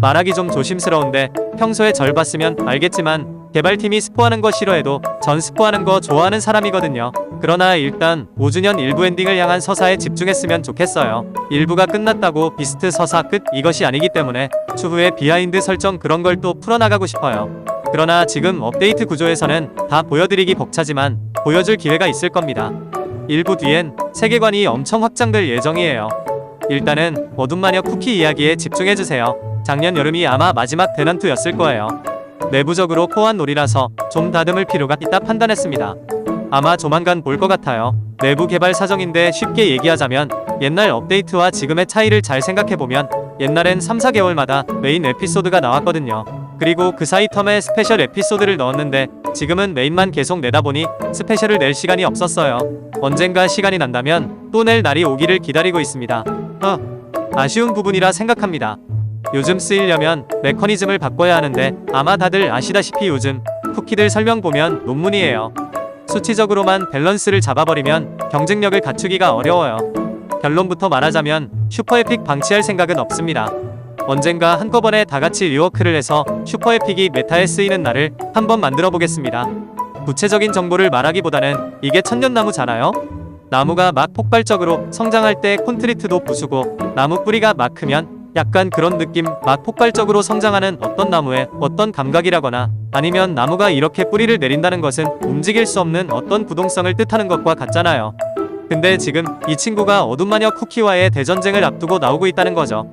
말하기 좀 조심스러운데 평소에 절 봤으면 알겠지만 개발팀이 스포하는 거 싫어해도 전 스포하는 거 좋아하는 사람이거든요. 그러나 일단 5주년 일부 엔딩을 향한 서사에 집중했으면 좋겠어요. 일부가 끝났다고 비스트 서사 끝 이것이 아니기 때문에 추후에 비하인드 설정 그런 걸 또 풀어나가고 싶어요. 그러나 지금 업데이트 구조에서는 다 보여드리기 벅차지만 보여줄 기회가 있을 겁니다. 일부 뒤엔 세계관이 엄청 확장될 예정이에요. 일단은 어둠 마녀 쿠키 이야기에 집중해주세요. 작년 여름이 아마 마지막 대난투였을 거예요. 내부적으로 코어한 놀이라서 좀 다듬을 필요가 있다 판단했습니다. 아마 조만간 볼 것 같아요. 내부 개발 사정인데 쉽게 얘기하자면 옛날 업데이트와 지금의 차이를 잘 생각해보면 옛날엔 3, 4개월마다 메인 에피소드가 나왔거든요. 그리고 그 사이 텀에 스페셜 에피소드를 넣었는데 지금은 메인만 계속 내다 보니 스페셜을 낼 시간이 없었어요. 언젠가 시간이 난다면 또 낼 날이 오기를 기다리고 있습니다. 어, 아쉬운 부분이라 생각합니다. 요즘 쓰이려면 메커니즘을 바꿔야 하는데 아마 다들 아시다시피 요즘 쿠키들 설명 보면 논문이에요. 수치적으로만 밸런스를 잡아버리면 경쟁력을 갖추기가 어려워요. 결론부터 말하자면 슈퍼에픽 방치할 생각은 없습니다. 언젠가 한꺼번에 다 같이 리워크를 해서 슈퍼에픽이 메타에 쓰이는 날을 한번 만들어 보겠습니다. 구체적인 정보를 말하기보다는 이게 천년나무잖아요? 나무가 막 폭발적으로 성장할 때 콘트리트도 부수고 나무 뿌리가 막 크면 약간 그런 느낌 막 폭발적으로 성장하는 어떤 나무의 어떤 감각이라거나 아니면 나무가 이렇게 뿌리를 내린다는 것은 움직일 수 없는 어떤 부동성을 뜻하는 것과 같잖아요. 근데 지금 이 친구가 어둠마녀 쿠키와의 대전쟁을 앞두고 나오고 있다는 거죠.